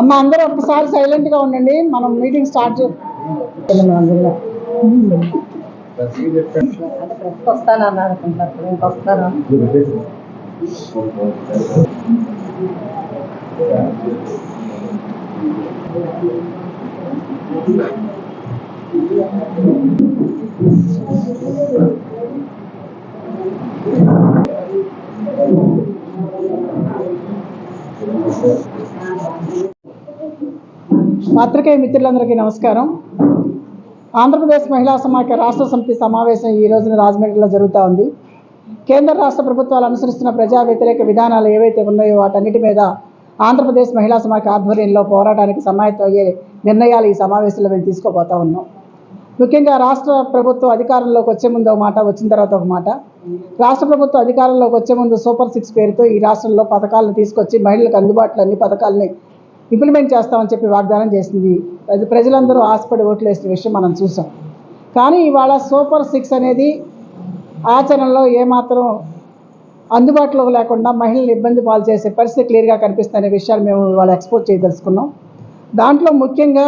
అమ్మ అందరూ ఒక్కసారి సైలెంట్గా ఉండండి. మనం మీటింగ్ స్టార్ట్ చేస్తాం వస్తానన్నారు పత్రికేయ మిత్రులందరికీ నమస్కారం. ఆంధ్రప్రదేశ్ మహిళా సమాఖ్య రాష్ట్ర సమితి సమావేశం ఈ రోజున రాజమండ్రిలో జరుగుతూ ఉంది. కేంద్ర రాష్ట్ర ప్రభుత్వాలు అనుసరిస్తున్న ప్రజా వ్యతిరేక విధానాలు ఏవైతే ఉన్నాయో వాటన్నిటి మీద ఆంధ్రప్రదేశ్ మహిళా సమాఖ్య ఆధ్వర్యంలో పోరాటానికి సమాయత్తం అయ్యే నిర్ణయాలు ఈ సమావేశంలో మేము తీసుకోబోతా ఉన్నాం. ముఖ్యంగా రాష్ట్ర ప్రభుత్వం అధికారంలోకి వచ్చే ముందు ఒక మాట వచ్చిన తర్వాత ఒక మాట. రాష్ట్ర ప్రభుత్వం అధికారంలోకి వచ్చే ముందు సూపర్ సిక్స్ పేరుతో ఈ రాష్ట్రంలో పథకాలను తీసుకొచ్చి మహిళలకు అందుబాటులో అన్ని పథకాలని ఇంప్లిమెంట్ చేస్తామని చెప్పి వాగ్దానం చేసింది. అది ప్రజలందరూ ఆశపడి ఓట్లు వేసిన విషయం మనం చూసాం. కానీ ఇవాళ సూపర్ సిక్స్ అనేది ఆచరణలో ఏమాత్రం అందుబాటులో లేకుండా మహిళలు ఇబ్బంది పాలు చేసే పరిస్థితి క్లియర్గా కనిపిస్తున్న విషయాలు మేము ఇవాళ ఎక్స్పోర్ట్ చేయదలుచుకున్నాం. దాంట్లో ముఖ్యంగా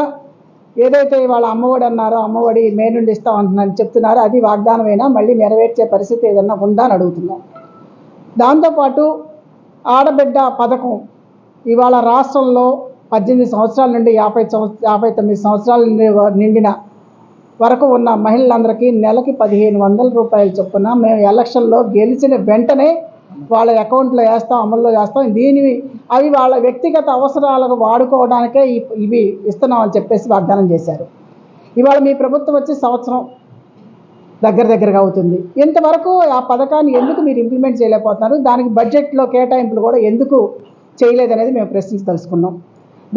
ఏదైతే ఇవాళ అమ్మఒడి అన్నారో అమ్మఒడి మే నుండి ఇస్తామంటున్నారని చెప్తున్నారో అది వాగ్దానమైనా? మళ్ళీ నెరవేర్చే పరిస్థితి ఏదన్నా ఉందా అని అడుగుతున్నాం. దాంతోపాటు ఆడబిడ్డ పథకం ఇవాళ రాష్ట్రంలో పద్దెనిమిది సంవత్సరాల నుండి యాభై సంవత్సర యాభై తొమ్మిది సంవత్సరాల నుండి నిండిన వరకు ఉన్న మహిళలందరికీ నెలకి పదిహేను వందల రూపాయలు చొప్పున మేము ఎలక్షన్లో గెలిచిన వెంటనే వాళ్ళ అకౌంట్లో వేస్తాం అమల్లో చేస్తాం దీని అవి వాళ్ళ వ్యక్తిగత అవసరాలకు వాడుకోవడానికే ఇవి ఇస్తున్నామని చెప్పేసి వాగ్దానం చేశారు. ఇవాళ మీ ప్రభుత్వం వచ్చి సంవత్సరం దగ్గర దగ్గరగా అవుతుంది. ఇంతవరకు ఆ పథకాన్ని ఎందుకు మీరు ఇంప్లిమెంట్ చేయలేకపోతున్నారు? దానికి బడ్జెట్లో కేటాయింపులు కూడా ఎందుకు చేయలేదనేది మేము ప్రశ్నించి తెలుసుకున్నాం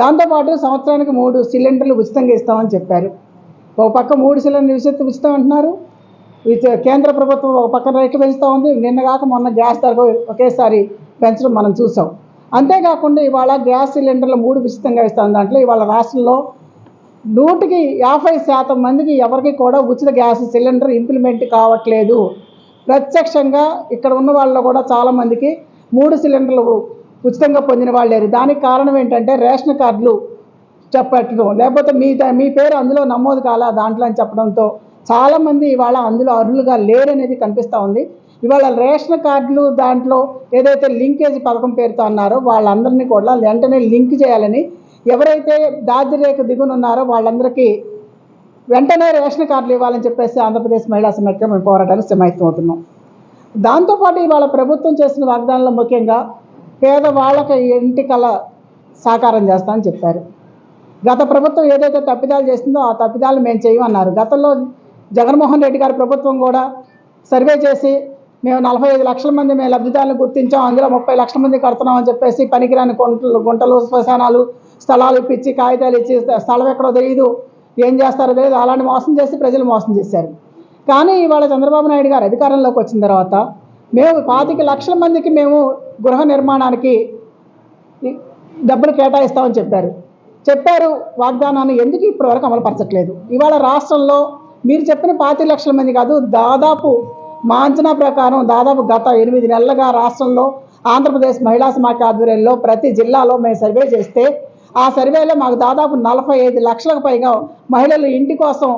దాంతోపాటు సంవత్సరానికి మూడు సిలిండర్లు ఉచితంగా ఇస్తామని చెప్పారు. ఒక పక్క మూడు సిలిండర్లు ఉచితం ఉచితం అంటున్నారు. కేంద్ర ప్రభుత్వం ఒక పక్కన రేట్లు పెంచుతూ ఉంది. నిన్న కాక మొన్న గ్యాస్ ధర ఒకేసారి పెంచడం మనం చూసాం. అంతేకాకుండా ఇవాళ గ్యాస్ సిలిండర్లు మూడు ఉచితంగా ఇస్తాం దాంట్లో. ఇవాళ రాష్ట్రంలో నూటికి యాభై శాతం మందికి ఎవరికి కూడా ఉచిత గ్యాస్ సిలిండర్ ఇంప్లిమెంట్ కావట్లేదు. ప్రత్యక్షంగా ఇక్కడ ఉన్న వాళ్ళలో కూడా చాలామందికి మూడు సిలిండర్లు ఉచితంగా పొందిన వాళ్ళు లేరు. దానికి కారణం ఏంటంటే రేషన్ కార్డులు చెప్పటం లేకపోతే మీ మీ పేరు అందులో నమోదు కాలా దాంట్లో అని చెప్పడంతో చాలామంది ఇవాళ అందులో అర్హులుగా లేరనేది కనిపిస్తూ ఉంది. ఇవాళ రేషన్ కార్డులు దాంట్లో ఏదైతే లింకేజ్ పథకం పేరుతో అన్నారో వాళ్ళందరినీ కూడా వెంటనే లింక్ చేయాలని ఎవరైతే దారిద్ర్యరేఖ దిగున ఉన్నారో వాళ్ళందరికీ వెంటనే రేషన్ కార్డులు ఇవ్వాలని చెప్పేసి ఆంధ్రప్రదేశ్ మహిళా సమైక్య మేము పోరాటానికి సమాయత్తం అవుతున్నాం దాంతోపాటు ఇవాళ ప్రభుత్వం చేసిన వాగ్దానంలో ముఖ్యంగా పేదవాళ్ళకి ఇంటి కళ సాకారం చేస్తామని చెప్పారు. గత ప్రభుత్వం ఏదైతే తప్పిదాలు చేసిందో ఆ తప్పిదాలు మేము చేయమన్నారు. గతంలో జగన్మోహన్ రెడ్డి గారి ప్రభుత్వం కూడా సర్వే చేసి మేము నలభై ఐదు లక్షల మంది మేము లబ్ధిదారులను గుర్తించాం అందులో ముప్పై లక్షల మంది కడుతున్నాం అని చెప్పేసి పనికిరాని గుంటలు గుంటలు శ్మశానాలు స్థలాలు ఇప్పించి కాగితాలు ఇచ్చి స్థలం ఎక్కడో తెలియదు ఏం చేస్తారో తెలియదు అలాంటి మోసం చేసి ప్రజలు మోసం చేశారు. కానీ ఇవాళ చంద్రబాబు నాయుడు గారు అధికారంలోకి వచ్చిన తర్వాత మేము పాతిక లక్షల మందికి మేము గృహ నిర్మాణానికి డబ్బులు కేటాయిస్తామని చెప్పారు. చెప్పారు వాగ్దానాన్ని ఎందుకు ఇప్పటివరకు అమలుపరచట్లేదు? ఇవాళ రాష్ట్రంలో మీరు చెప్పిన పాతి లక్షల మంది కాదు దాదాపు మా అంచనా ప్రకారం దాదాపు గత ఎనిమిది నెలలుగా రాష్ట్రంలో ఆంధ్రప్రదేశ్ మహిళా సమాఖ్య ఆధ్వర్యంలో ప్రతి జిల్లాలో మేము సర్వే చేస్తే ఆ సర్వేలో మాకు దాదాపు నలభై ఐదు లక్షలకు పైగా మహిళలు ఇంటి కోసం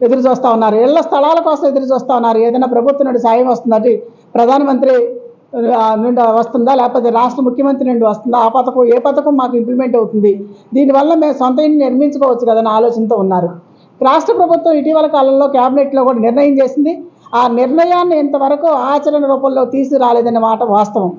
ఎదురు చూస్తూ ఉన్నారు. ఇళ్ళ స్థలాల కోసం ఎదురు చూస్తూ ఉన్నారు. ఏదైనా ప్రభుత్వం నుండి సాయం వస్తుందంటే ప్రధానమంత్రి నుండి వస్తుందా? లేకపోతే రాష్ట్ర ముఖ్యమంత్రి నుండి వస్తుందా? ఆ పథకం ఏ పథకం మాకు ఇంప్లిమెంట్ అవుతుంది? దీనివల్ల మేము సొంత ఇంటిని నిర్మించుకోవచ్చు కదని ఆలోచనతో ఉన్నారు. రాష్ట్ర ప్రభుత్వం ఇటీవల కాలంలో క్యాబినెట్లో కూడా నిర్ణయం చేసింది. ఆ నిర్ణయాన్ని ఇంతవరకు ఆచరణ రూపంలో తీసుకురాలేదనే మాట వాస్తవం.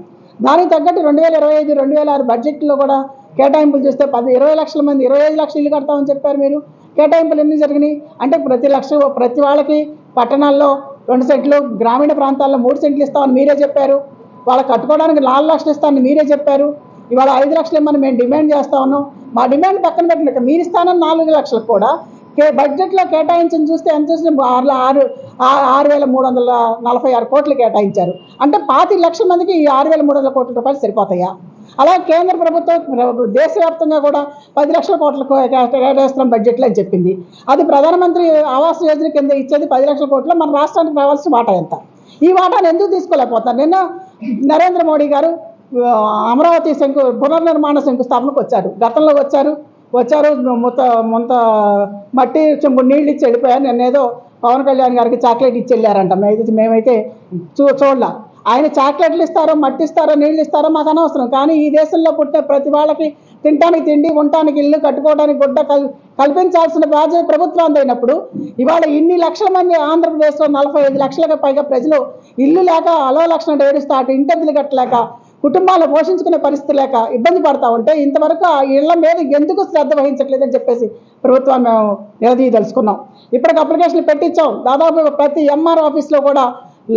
దానికి తగ్గట్టు రెండు వేల ఇరవై ఐదు రెండు వేల ఆరు బడ్జెట్లో కూడా కేటాయింపులు చూస్తే పది ఇరవై లక్షల మంది ఇరవై ఐదు లక్షలు ఇల్లు కడతామని చెప్పారు మీరు. కేటాయింపులు ఎన్ని జరిగినాయి? అంటే ప్రతి లక్ష ప్రతి వాళ్ళకి పట్టణాల్లో రెండు సెంట్లు గ్రామీణ ప్రాంతాల్లో మూడు సెంట్లు ఇస్తామని మీరే చెప్పారు. వాళ్ళు కట్టుకోవడానికి నాలుగు లక్షలు ఇస్తానని మీరే చెప్పారు. ఇవాళ ఐదు లక్షలు ఇమ్మని మేము డిమాండ్ చేస్తా ఉన్నాం. మా డిమాండ్ పక్కన పెట్టినట్టు మీరు ఇస్తానని నాలుగు లక్షలకు కూడా కే బడ్జెట్లో కేటాయించని చూస్తే ఎంత చూసిన ఆరు ఆరు ఆరు వేల మూడు వందల నలభై ఆరు కోట్లు కేటాయించారు. అంటే పాతి లక్షల మందికి ఈ ఆరు వేల మూడు వందల కోట్ల రూపాయలు సరిపోతాయా? అలాగే కేంద్ర ప్రభుత్వం దేశవ్యాప్తంగా కూడా పది లక్షల కోట్లకు కేటాయిస్తున్నాం బడ్జెట్లో అని చెప్పింది. అది ప్రధానమంత్రి ఆవాస్ యోజన కింద ఇచ్చేది పది లక్షల కోట్లు మన రాష్ట్రానికి రావాల్సిన వాటా ఎంత? ఈ వాటాను ఎందుకు తీసుకోలేకపోతారు నిన్న నరేంద్ర మోడీ గారు అమరావతి శంకు పునర్నిర్మాణ శంకుస్థాపనకు వచ్చారు. గతంలో వచ్చారు. వచ్చారు మొత్త మొంత మట్టి చెంబు నీళ్ళు ఇచ్చి వెళ్ళిపోయారు. నేను ఏదో పవన్ కళ్యాణ్ గారికి చాక్లెట్ ఇచ్చి వెళ్ళారంట. మేమైతే మేమైతే చూ చూడలా. ఆయన చాక్లెట్లు ఇస్తారో మట్టి ఇస్తారో నీళ్ళు ఇస్తారో మాకు అనవసరం. కానీ ఈ దేశంలో పుట్టే ప్రతి వాళ్ళకి తినడానికి తిండి ఉండటానికి ఇల్లు కట్టుకోవడానికి గుడ్డ కల్ కల్పించాల్సిన బాధ్యత ప్రభుత్వం అయినప్పుడు ఇవాళ ఇన్ని లక్షల మంది ఆంధ్రప్రదేశ్లో నలభై ఐదు లక్షలకు పైగా ప్రజలు ఇల్లు లేక అలో లక్షణం అటు ఇంటెద్దులు కట్టలేక కుటుంబాలు పోషించుకునే పరిస్థితి లేక ఇబ్బంది పడతా ఉంటే ఇంతవరకు ఆ ఇళ్ళ మీద ఎందుకు శ్రద్ధ వహించట్లేదని చెప్పేసి ప్రభుత్వాన్ని మేము నిలదీయదలుచుకున్నాం. ఇప్పటికి అప్లికేషన్లు పెట్టించాం. దాదాపు ప్రతి ఎంఆర్ ఆఫీస్లో కూడా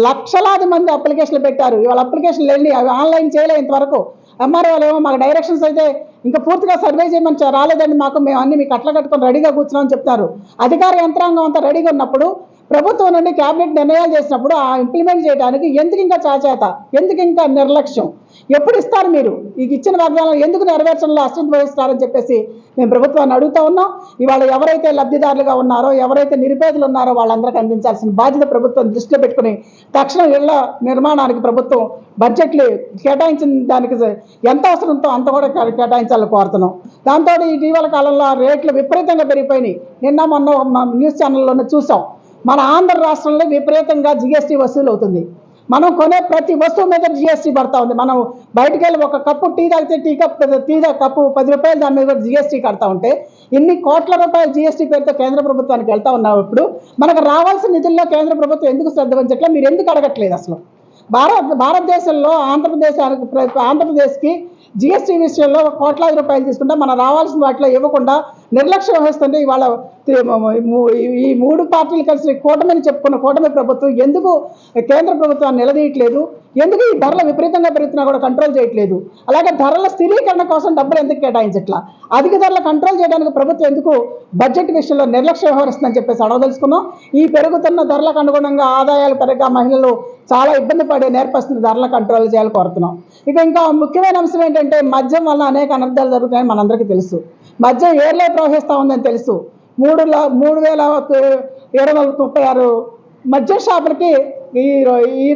లక్షలాది మంది అప్లికేషన్లు పెట్టారు. ఇవాళ అప్లికేషన్లు వెళ్ళి అవి ఆన్లైన్ చేయలే ఇంతవరకు. ఎంఆర్ఓలు ఏమో మాకు డైరెక్షన్స్ అయితే ఇంకా పూర్తిగా సర్వే చేయమని చ- రాలేదండి మాకు. మేము అన్ని మీకు అట్లా కట్టుకొని రెడీగా కూర్చున్నామని చెప్తారు. అధికార యంత్రాంగం అంతా రెడీగా ఉన్నప్పుడు ప్రభుత్వం నుండి క్యాబినెట్ నిర్ణయాలు చేసినప్పుడు ఆ ఇంప్లిమెంట్ చేయడానికి ఎందుకు ఇంకా చాచేత? ఎందుకు ఇంకా నిర్లక్ష్యం? ఎప్పుడు ఇస్తారు మీరు? ఈ ఇచ్చిన వాగ్దానాలు ఎందుకు నెరవేర్చడంలో అశ్రద్ధ వహిస్తారని చెప్పేసి మేము ప్రభుత్వాన్ని అడుగుతా ఉన్నాం. ఇవాళ ఎవరైతే లబ్ధిదారులుగా ఉన్నారో ఎవరైతే నిరుపేదలు ఉన్నారో వాళ్ళందరికీ అందించాల్సిన బాధ్యత ప్రభుత్వం దృష్టిలో పెట్టుకుని తక్షణం ఇళ్ళ నిర్మాణానికి ప్రభుత్వం బడ్జెట్లు కేటాయించిన దానికి ఎంత అవసరంతో అంత కూడా కేటాయించాలని కోరుతున్నాం. దాంతో ఇటీవల కాలంలో రేట్లు విపరీతంగా పెరిగిపోయినాయి. నిన్న మొన్న న్యూస్ ఛానల్లోనే చూసాం. మన ఆంధ్ర రాష్ట్రంలో విపరీతంగా జిఎస్టీ వసూలు అవుతుంది మనం కొనే ప్రతి వస్తువు మీద జిఎస్టీ పడతా ఉంది. మనం బయటకు వెళ్ళి ఒక కప్పు టీ తాగితే టీ కప్ టీ కప్పు పది రూపాయలు దాని మీద కూడా జిఎస్టీ కడతా ఉంటే ఇన్ని కోట్ల రూపాయలు జిఎస్టీ పేరుతో కేంద్ర ప్రభుత్వానికి వెళ్తా ఉన్నప్పుడు మనకు రావాల్సిన నిధుల్లో కేంద్ర ప్రభుత్వం ఎందుకు శ్రద్ధ వహించట్లే మీరు ఎందుకు అడగట్లేదు అసలు? భారత్ భారతదేశంలో ఆంధ్రప్రదేశానికి ఆంధ్రప్రదేశ్కి జిఎస్టీ విషయంలో కోట్లాది రూపాయలు తీసుకుంటే మనం రావాల్సిన వాటిలో ఇవ్వకుండా నిర్లక్ష్యం వహిస్తుంటే ఇవాళ ఈ మూడు పార్టీలు కలిసి కూటమిని చెప్పుకున్న కూటమి ప్రభుత్వం ఎందుకు కేంద్ర ప్రభుత్వాన్ని నిలదీయట్లేదు? ఎందుకు ఈ ధరలు విపరీతంగా పెరుగుతున్నా కూడా కంట్రోల్ చేయట్లేదు? అలాగే ధరల స్థిరీకరణ కోసం డబ్బులు ఎందుకు కేటాయించట్లా? అధిక ధరలు కంట్రోల్ చేయడానికి ప్రభుత్వం ఎందుకు బడ్జెట్ విషయంలో నిర్లక్ష్య వ్యవహరిస్తుందని చెప్పేసి అడగదలుచుకున్నాం. ఈ పెరుగుతున్న ధరలకు అనుగుణంగా ఆదాయాలు పెరగ మహిళలు చాలా ఇబ్బంది పడే నేర్పస్తున్న ధరల కంట్రోల్ చేయాలని కోరుతున్నాం. ఇక ఇంకా ముఖ్యమైన అంశం ఏంటంటే మద్యం వల్ల అనేక అనర్థాలు జరుగుతాయని మనందరికీ తెలుసు. మద్యం ఏర్లే ప్రవహిస్తూ ఉందని తెలుసు. మూడు మూడు వేల ఏడు వందల ముప్పై ఆరు మద్యం షాపులకి ఈ ఈ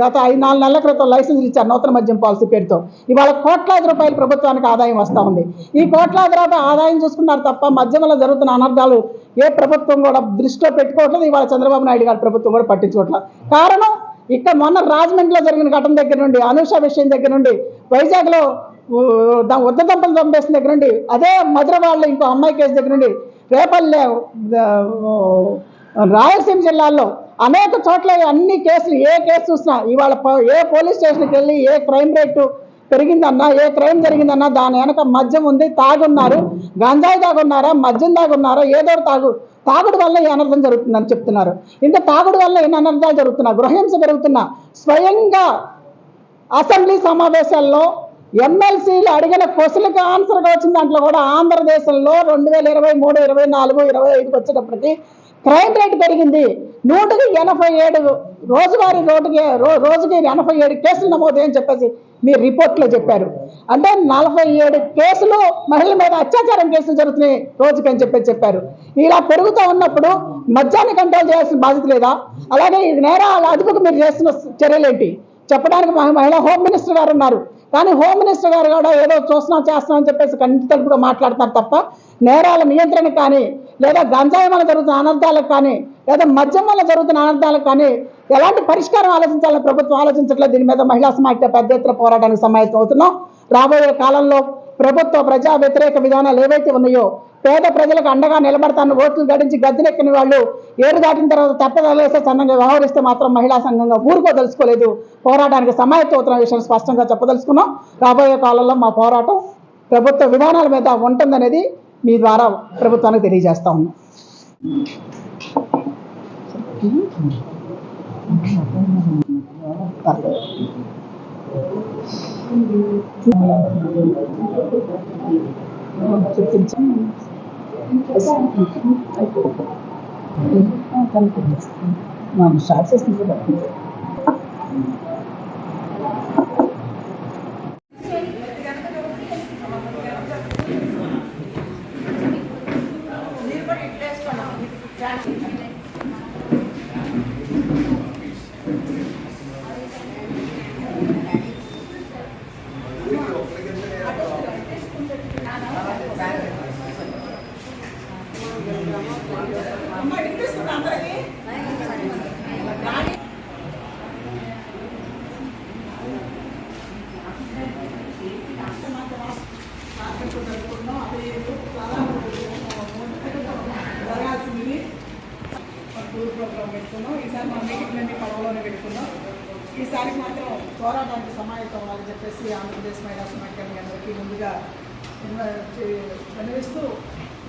గత ఐదు నాలుగు నెలల క్రితం లైసెన్స్ ఇచ్చారు నూతన మద్యం పాలసీ పేరుతో. ఇవాళ కోట్లాది రూపాయలు ప్రభుత్వానికి ఆదాయం వస్తూ ఉంది. ఈ కోట్లాది రూపాయల ఆదాయం చూసుకున్నారు తప్ప మద్యం వల్ల జరుగుతున్న అనర్థాలు ఏ ప్రభుత్వం కూడా దృష్టిలో పెట్టుకోవట్లేదు. ఇవాళ చంద్రబాబు నాయుడు గారి ప్రభుత్వం కూడా పట్టించుకోవట్లేదు. కారణం ఇక్కడ మొన్న రాజమండ్రిలో జరిగిన ఘటన దగ్గర నుండి అనూష విషయం దగ్గర నుండి వైజాగ్లో ఊ, దంపలు చంపేసిన దగ్గర నుండి. అదే మధుర వాళ్ళు ఇంకో అమ్మాయి కేసు దగ్గర నుండి. రేపల్లె రాయలసీమ జిల్లాల్లో అనేక చోట్ల అన్ని కేసులు ఏ కేసు చూసినా ఇవాళ పో- ఏ పోలీస్ స్టేషన్కి వెళ్ళి ఏ క్రైమ్ రేటు పెరిగిందన్నా ఏ క్రైమ్ జరిగిందన్నా దాని వెనక మద్యం ఉంది తాగున్నారు. గంజాయి తాగున్నారా మద్యం తాగున్నారా ఏదో తాగు తాగుడు వల్ల ఈ అనర్థం జరుగుతుందని చెప్తున్నారు. ఇంత తాగుడు వల్ల ఎన్ని అనర్థాలు జరుగుతున్నా గృహహింస పెరుగుతున్నా స్వయంగా అసెంబ్లీ సమావేశాల్లో ఎమ్మెల్సీలు అడిగిన క్వశ్చన్కి ఆన్సర్గా వచ్చిన దాంట్లో కూడా ఆంధ్రదేశంలో రెండు వేల ఇరవై మూడు ఇరవై నాలుగు ఇరవై ఐదుకి వచ్చేటప్పటికి క్రైమ్ రేట్ పెరిగింది. నూటికి ఎనభై ఏడు రోజువారీ రోడ్డుకి రో- రోజుకి ఎనభై ఏడు కేసులు నమోదయ్యని చెప్పేసి మీరు రిపోర్ట్లో చెప్పారు. అంటే నలభై ఏడు కేసులు మహిళల మీద అత్యాచారం కేసులు జరుగుతున్నాయి రోజుకి అని చెప్పేసి చెప్పారు. ఇలా పెరుగుతూ ఉన్నప్పుడు మద్యాన్ని కంట్రోల్ చేయాల్సిన బాధ్యత లేదా? అలాగే ఇది నేరాల అదుపుకు మీరు చేస్తున్న చర్యలేంటి? చెప్పడానికి మహిళా హోమ్ మినిస్టర్ గారు ఉన్నారు. కానీ హోమ్ మినిస్టర్ గారు కూడా ఏదో చూస్తున్నాం చేస్తున్నాం అని చెప్పేసి కంటి తలుపుగా మాట్లాడుతున్నారు తప్ప నేరాల నియంత్రణ కానీ లేదా గంజాయి వల్ల జరుగుతున్న అనర్థాలకు కానీ లేదా మద్యం వల్ల జరుగుతున్న అనర్థాలకు కానీ ఎలాంటి పరిష్కారం ఆలోచించాలని ప్రభుత్వం ఆలోచించట్లేదు. దీని మీద మహిళా సమాఖ్య పెద్ద ఎత్తున పోరాటానికి సమాయత్తం అవుతున్నాం. రాబోయే కాలంలో ప్రభుత్వ ప్రజా వ్యతిరేక విధానాలు ఏవైతే ఉన్నాయో పేద ప్రజలకు అండగా నిలబడతాను ఓట్లు గడించి గద్దెనెక్కిన వాళ్ళు ఏరు దాటిన తర్వాత తప్పదలేసే చందంగా వ్యవహరిస్తే మాత్రం మహిళా సంఘంగా ఊరుకోదలుచుకోలేదు పోరాటానికి సమాయత్తం విషయం స్పష్టంగా చెప్పదలుచుకున్నాం. రాబోయే కాలంలో మా పోరాటం ప్రభుత్వ విధానాల మీద ఉంటుందనేది మీ ద్వారా ప్రభుత్వానికి తెలియజేస్తా ఉన్నాం. షార్ట్స్ అమ్మా వినిపిస్తుందా అందరికీ జరుపుకుంటున్నాం ఈసారి మన మీటింగ్లన్నీ పడవలోనే పెట్టుకున్నాం ఈసారి మాత్రం పోరాటానికి సమాయత్తం అవ్వాలని చెప్పేసి ఆంధ్రప్రదేశ్ మహిళా సమాఖ్యం అందరికీ ముందుగా విన్నవిస్తూ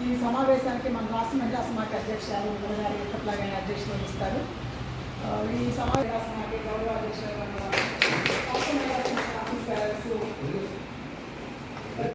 ఈ సమావేశానికి మన రాష్ట్ర మహిళా సమాఖ్య అధ్యక్షురాలు గారు ఎప్పట్లాగే అధ్యక్షులు వహిస్తారు. ఈ సమావేశ సమాఖ్య గౌరవ అధ్యక్షులు రాష్ట్ర మహిళా సమాఖ్య ఆఫీసర్స్